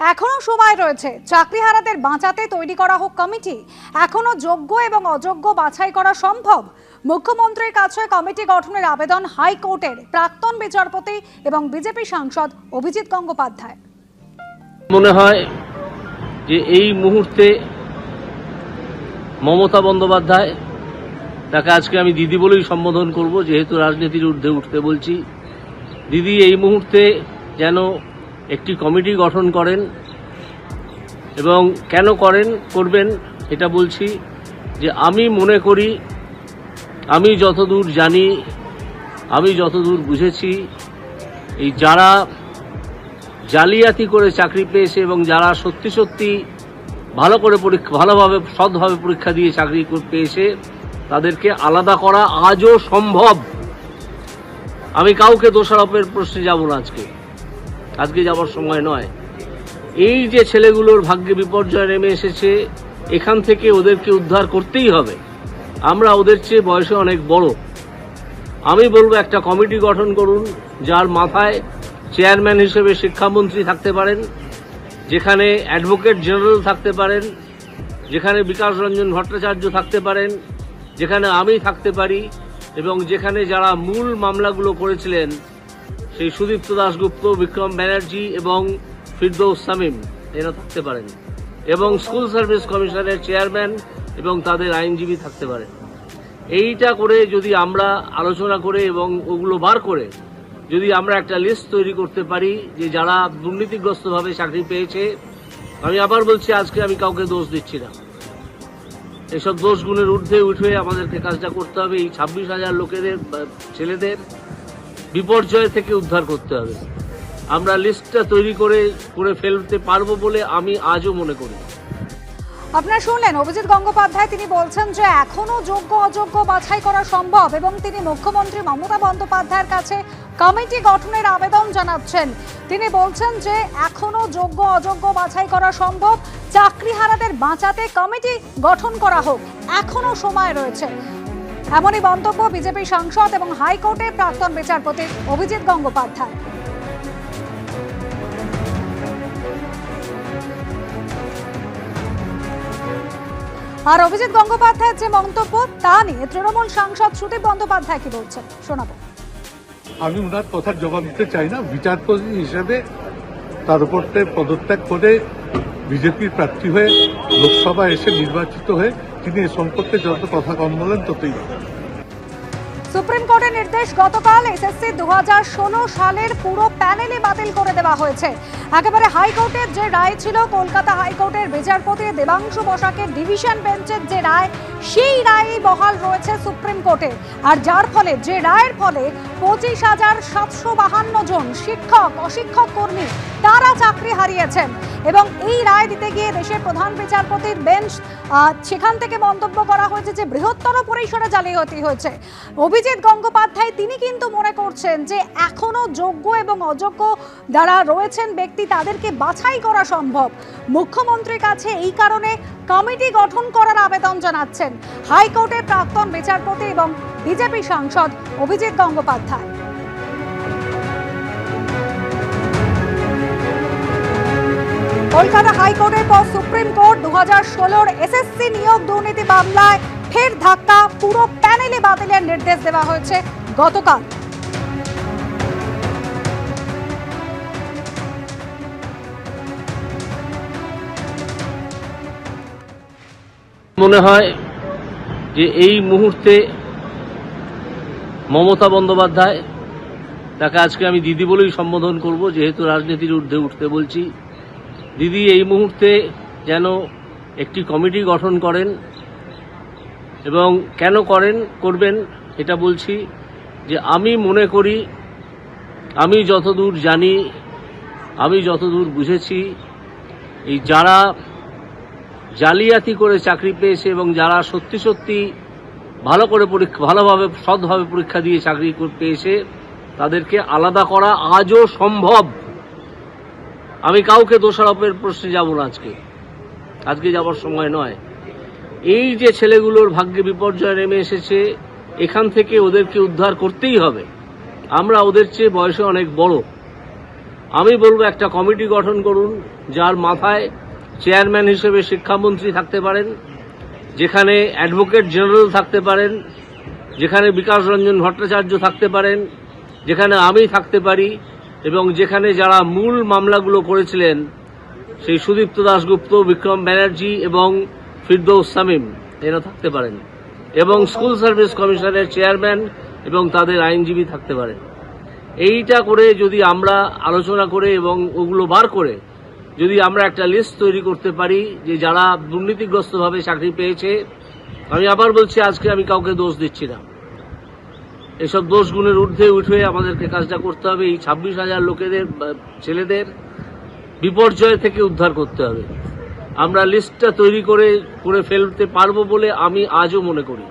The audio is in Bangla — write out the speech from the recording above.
এখনও সময় রয়েছে। চাকরিহারাদের বাঁচাতে তৈরি করা হোক কমিটি। এখনও যোগ্য এবং অযোগ্য বাছাই করা সম্ভব। মুখ্যমন্ত্রীর কাছে কমিটি গঠনের আবেদন হাইকোর্টের প্রাক্তন বিচারপতি এবং বিজেপি সাংসদ অভিজিৎ গঙ্গোপাধ্যায়। মনে হয় যে এই মুহূর্তে মমতা বন্দ্যোপাধ্যায়, তাকে আজকে আমি দিদি বলেই সম্বোধন করব, যেহেতু রাজনীতির ঊর্ধ্বে উঠতে বলছি, দিদি এই মুহূর্তে যেন একটি কমিটি গঠন করেন এবং কেন করেন, করবেন এটা বলছি যে আমি মনে করি, আমি যতদূর জানি, আমি যতদূর বুঝেছি, এই যারা জালিয়াতি করে চাকরি পেয়েছে এবং যারা সত্যি সত্যি ভালো করে পরীক্ষা, ভালোভাবে, সৎভাবে পরীক্ষা দিয়ে চাকরি কর- পেয়েছে, তাদেরকে আলাদা করা আজও সম্ভব। আমি কাউকে দোষারোপের প্রশ্নে যাব না আজকে। আজকে যাবার সময় নয়। এই যে ছেলেগুলোর ভাগ্যে বিপর্যয় নেমে এসেছে, এখান থেকে ওদেরকে উদ্ধার করতেই হবে। আমরা ওদের চেয়ে বয়সে অনেক বড়। আমি বলব একটা কমিটি গঠন করুন, যার মাথায় চেয়ারম্যান হিসেবে শিক্ষামন্ত্রী থাকতে পারেন, যেখানে অ্যাডভোকেট জেনারেল থাকতে পারেন, যেখানে বিকাশ রঞ্জন ভট্টাচার্য থাকতে পারেন, যেখানে আমি থাকতে পারি, এবং যেখানে যারা মূল মামলাগুলো করেছিলেন সেই সুদীপ্ত দাশগুপ্ত, বিক্রম ব্যানার্জি এবং ফিরদৌস সামিম এরা থাকতে পারেন। এবং স্কুল সার্ভিস কমিশনের চেয়ারম্যান এবং তাদের আইনজীবী থাকতে পারেন। এইটা করে যদি আমরা আলোচনা করে এবং ওগুলো বার করে, যদি আমরা একটা লিস্ট তৈরি করতে পারি যে যারা দুর্নীতিগ্রস্তভাবে চাকরি পেয়েছে, আমি আবার বলছি, আজকে আমি কাউকে দোষ দিচ্ছি না। এসব দোষ গুণের ঊর্ধ্বে উঠে আমাদেরকে কাজটা করতে হবে। এই ছাব্বিশ হাজার লোকেদের ছেলেদের বিপর্যয় থেকে উদ্ধার করতে হবে। আমরা লিস্টটা তৈরি করে করে ফেলতে পারব বলে আমি আজও মনে করি। আপনারা শুনলেন, অভিজিৎ গঙ্গোপাধ্যায় তিনি বলছেন যে এখনও যোগ্য, অযোগ্য বাছাই করা সম্ভব এবং তিনি মুখ্যমন্ত্রী মমতা বন্দ্যোপাধ্যায়ের কাছে কমিটি গঠনের আবেদন জানাচ্ছেন। তিনি বলছেন যে এখনও যোগ্য, অযোগ্য বাছাই করা সম্ভব। চাকরিহারাদের বাঁচাতে কমিটি গঠন করা হোক। এখনও সময় রয়েছে। এমনই মন্তব্য বিজেপি সাংসদ এবং হাইকোর্টের প্রাক্তন বিচারপতি অভিজিৎ গঙ্গোপাধ্যায়। আর অভিজিৎ গঙ্গোপাধ্যায়ের যে মন্তব্য, তা নিয়ে তৃণমূল সাংসদ সুদীপ বন্দ্যোপাধ্যায় কি বলছেন? শোনাবো। আমি ওনার কথার জবাব দিতে চাই না। বিচারপতি হিসেবে তার উপর পদত্যাগ করে বিজেপির প্রার্থী হয়ে লোকসভা এসে নির্বাচিত হয়ে তিনি এ সম্পর্কে যত কথা কম বলেন, ততই সুপ্রিম কোর্টের নির্দেশ গতকাল এসএসসি দু সালের পুরো প্যানেলই বাতিল করে দেওয়া হয়েছে। একেবারে হাইকোর্টের যে রায় ছিল, কলকাতা হাইকোর্টের বিচারপতি দেবাংশু বসাকের ডিভিশন বেঞ্চের যে রায়, সেই রায়ই বহাল রয়েছে সুপ্রিম কোর্টে। আর যার ফলে, যে রায়ের ফলে পঁচিশ হাজার সাতশো বাহান্ন জন শিক্ষক, অশিক্ষক কর্মী, তারা চাকরি হারিয়েছেন। এবং এই রায় দিতে গিয়ে দেশের প্রধান বিচারপতির বেঞ্চ সেখান থেকে মন্তব্য করা হয়েছে যে বৃহত্তর পরিসরে জালিয়াতি হয়েছে। অভিজিৎ গঙ্গোপাধ্যায়, তিনি কিন্তু মনে করছেন যে এখনও যোগ্য এবং অযোগ্য যারা রয়েছেন ব্যক্তি, তাদেরকে বাছাই করা সম্ভব। মুখ্যমন্ত্রীর কাছে এই কারণে কমিটি গঠন করার আবেদন জানাচ্ছেন। হাইকোর্টের প্রাক্তন বিচারপতি এবং বিজেপি সাংসদ অভিজিৎ গঙ্গোপাধ্যায়। কলকাতা হাইকোর্টের পর সুপ্রিম কোর্ট দু হাজার ষোলোর এসএসসি নিয়োগ দুর্নীতি মামলায় ফের ধাক্কা, পুরো প্যানেলে বাতিলের নির্দেশ দেওয়া হয়েছে গতকাল। মনে হয় যে এই মুহূর্তে মমতা বন্দ্যোপাধ্যায়, তাকে আজকে আমি দিদি বলেই সম্বোধন করব, যেহেতু রাজনীতির ঊর্ধ্বে উঠতে বলছি দিদি এই মুহূর্তে যেন একটি কমিটি গঠন করেন এবং কেন করেন, করবেন এটা বলছি যে আমি মনে করি, আমি যতদূর জানি, আমি যতদূর বুঝেছি, এই যারা জালিয়াতি করে চাকরি পেয়েছে এবং যারা সত্যি সত্যি ভালো করে পরীক্ষা, ভালোভাবে, সৎভাবে পরীক্ষা দিয়ে চাকরি কর- পেয়েছে, তাদেরকে আলাদা করা আজও সম্ভব। আমি কাউকে দোষারোপের প্রশ্নে যাব না আজকে। আজকে যাবার সময় নয়। এই যে ছেলেগুলোর ভাগ্যে বিপর্যয় নেমে এসেছে, এখান থেকে ওদেরকে উদ্ধার করতেই হবে। আমরা ওদের চেয়ে বয়সে অনেক বড়। আমি বলব একটা কমিটি গঠন করুন, যার মাথায় চেয়ারম্যান হিসেবে শিক্ষামন্ত্রী থাকতে পারেন, যেখানে অ্যাডভোকেট জেনারেল থাকতে পারেন, যেখানে বিকাশ রঞ্জন ভট্টাচার্য থাকতে পারেন, যেখানে আমি থাকতে পারি এবং যেখানে যারা মূল মামলাগুলো করেছিলেন, সেই সুদীপ্ত দাশগুপ্ত, বিক্রম ব্যানার্জি এবং ফিরদৌস সামিম এরা থাকতে পারেন। এবং স্কুল সার্ভিস কমিশনের চেয়ারম্যান এবং তাদের আইনজীবী থাকতে পারেন। এইটা করে যদি আমরা আলোচনা করে এবং ওগুলো বার করে, যদি আমরা একটা লিস্ট তৈরি করতে পারি যে যারা দুর্নীতিগ্রস্তভাবে চাকরি পেয়েছে, আমি আবার বলছি, আজকে আমি কাউকে দোষ দিচ্ছি না। এসব দোষগুণের ঊর্ধ্বে উঠে আমাদেরকে কাজটা করতে হবে। এই ছাব্বিশ হাজার লোকেদের ছেলেদের বিপর্যয় থেকে উদ্ধার করতে হবে। আমরা লিস্টটা তৈরি করে করে ফেলতে পারব বলে আমি আজও মনে করি।